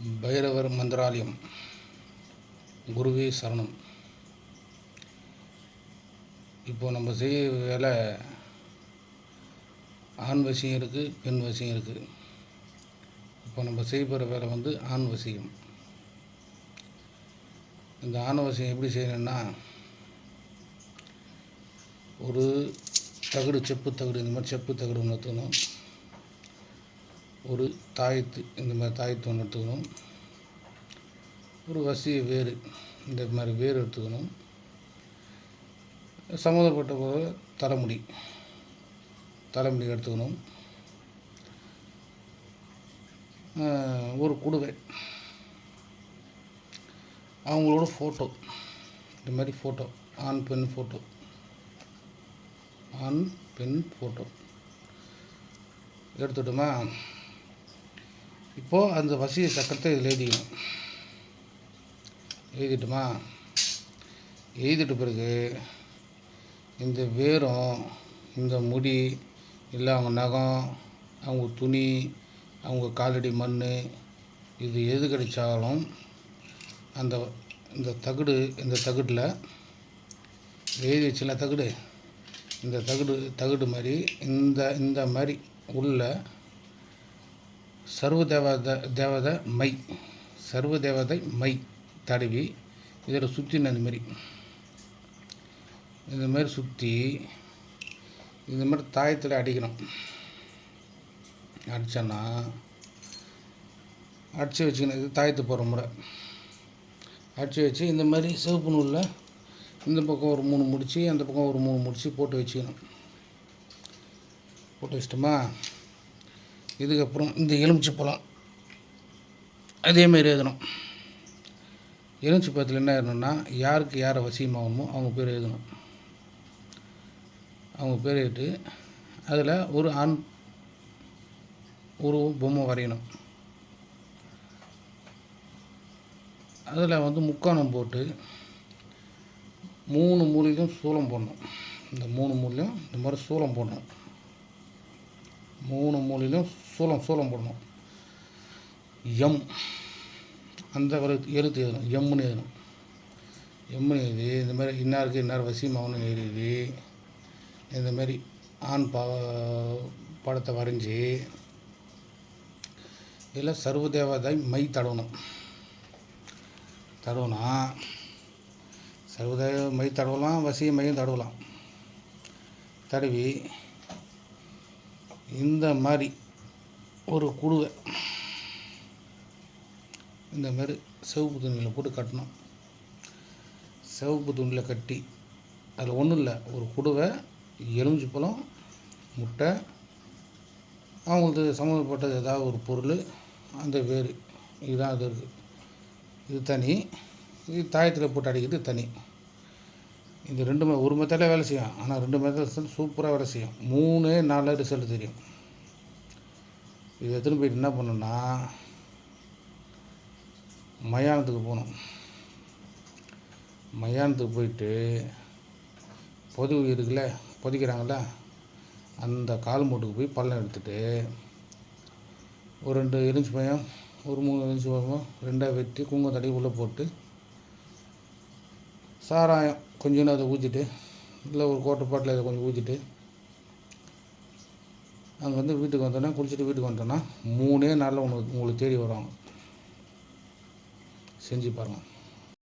பைரவர் மந்திராலயம். குருவே சரணம். இப்போது நம்ம செய்ய வேலை ஆண் வசியம் இருக்குது பெண் வசியம் இருக்குது இப்போ நம்ம செய்யப்படுற வேலை வந்து ஆண் வசியம். இந்த ஆண் வசியம் எப்படி செய்யணும்னா ஒரு தகடு செப்பு தகடு இந்த மாதிரி செப்பு தகடு ஒன்று எடுத்துக்கணும். ஒரு தாயத்து இந்த மாதிரி தாயத்து ஒன்று எடுத்துக்கணும். ஒரு வசிய வேறு இந்த மாதிரி வேர் எடுத்துக்கணும். சம்மந்தப்பட்ட பொருள் தலைமுடி தலைமுடி எடுத்துக்கணும். ஒரு குடுவை அவங்களோட ஃபோட்டோ இந்த மாதிரி ஃபோட்டோ ஆண் பெண் ஃபோட்டோ ஆண் பெண் ஃபோட்டோ எடுத்துட்டோமா? இப்போது அந்த வசிய சக்கரத்தை இதில் எழுதிக்கணும். எழுதிட்டுமா? எழுதிட்டு பிறகு இந்த வேரும் இந்த முடி இல்லை அவங்க நகம் அவங்க துணி அவங்க காலடி மண் இது எது கிடைச்சாலும் அந்த இந்த தகடு இந்த தகுடில் எழுதி வச்சுல தகடு. இந்த தகடு தகடு மாதிரி இந்த இந்த மாதிரி உள்ள சர்வ தேவத தேவதை மை சர்வ தேவதை மை தடவி இதில் சுற்றின இந்த மாதிரி இந்த மாதிரி சுற்றி இந்த மாதிரி தாயத்தில் அடிக்கணும். அடித்தோன்னா அடித்து வச்சுக்கணும். இது தாயத்து போகிற முறை. அடித்து வச்சு இந்த மாதிரி சிவப்பு நூலில் இந்த பக்கம் ஒரு மூணு முடிச்சு அந்த பக்கம் ஒரு மூணு முடிச்சு போட்டு வச்சுக்கணும். போட்டு வச்சிட்டோமா? இதுக்கப்புறம் இந்த எலுமிச்சை பழம். அதேமாரி எழுதணும். எலுமிச்சை பழத்தில் என்ன எழுதணும்னா யாருக்கு யாரை வசியமாகணுமோ அவங்க பேர் எழுதணும். அவங்க பேர் எழுதிட்டு அதில் ஒரு ஆண் ஒரு பொம்மை வரையணும். அதில் வந்து முக்கோணம் போட்டு மூணு மூலையும் சூளம் போடணும். இந்த மூணு மூலையும் இந்த மாதிரி சூளம் போடணும். மூணு மூலையிலும் சூளம் சூளம் போடணும். எம் அந்த ஒரு எழுத்து எழுதணும். எம்முன்னு எழுதணும். எம்முன்னு எழுதி இந்த மாதிரி இன்னாருக்கு இன்னார் வசியமாகணும்னு எழுதி இந்த மாதிரி ஆண் பா படத்தை வரைஞ்சி இதில் சர்வதேவதாய் மை தடவணும். தடவுனா சர்வதேவ மை தடவலாம் வசிய மையம் தடவலாம். தடவி இந்த மாதிரி ஒரு குடுவை. இந்த மாதிரி சிவப்பு துணியில் போட்டு கட்டணும். சிவப்பு துணியில் கட்டி அதில் ஒன்றும் இல்லை ஒரு குடுவை எலுமிச்சி பழம் முட்டை அவங்களுக்கு சம்மந்தப்பட்டது ஏதாவது ஒரு பொருள் அந்த வேறு. இதுதான் அது இருக்குது இது தனி. இது தாயத்தில் போட்டு அடிக்கிறது தனி. இது ரெண்டு ஒரு மெத்தடில் வேலை செய்யும். ஆனால் ரெண்டு மெத்தட் சூப்பராக வேலை செய்யும். மூணே நாலு ரிசல்ட் தெரியும். இது எடுத்துன்னு போயிட்டு என்ன பண்ணணும்னா மயானத்துக்கு போகணும். மயானத்துக்கு போயிட்டு பொதுவு இருக்குல்ல பொதிக்கிறாங்கள்ல அந்த கால் மூட்டுக்கு போய் பள்ளம் எடுத்துட்டு ஒரு ரெண்டு எலுமிச்சி பழம் ஒரு மூணு எலுமிச்சி பழம் ரெண்டாக வெட்டி குங்குமம் தடி உள்ளே போட்டு சாராயம் கொஞ்சம் அதை ஊற்றிட்டு இல்லை ஒரு கோட்டை பாட்டில் இதை கொஞ்சம் ஊற்றிட்டு அங்கே வந்து வீட்டுக்கு வந்தோன்னா குளிச்சுட்டு வீட்டுக்கு வந்தோன்னா மூணே நாளில் உங்களுக்கு உங்களுக்கு தேடி வருவாங்க. செஞ்சு பாருங்கள்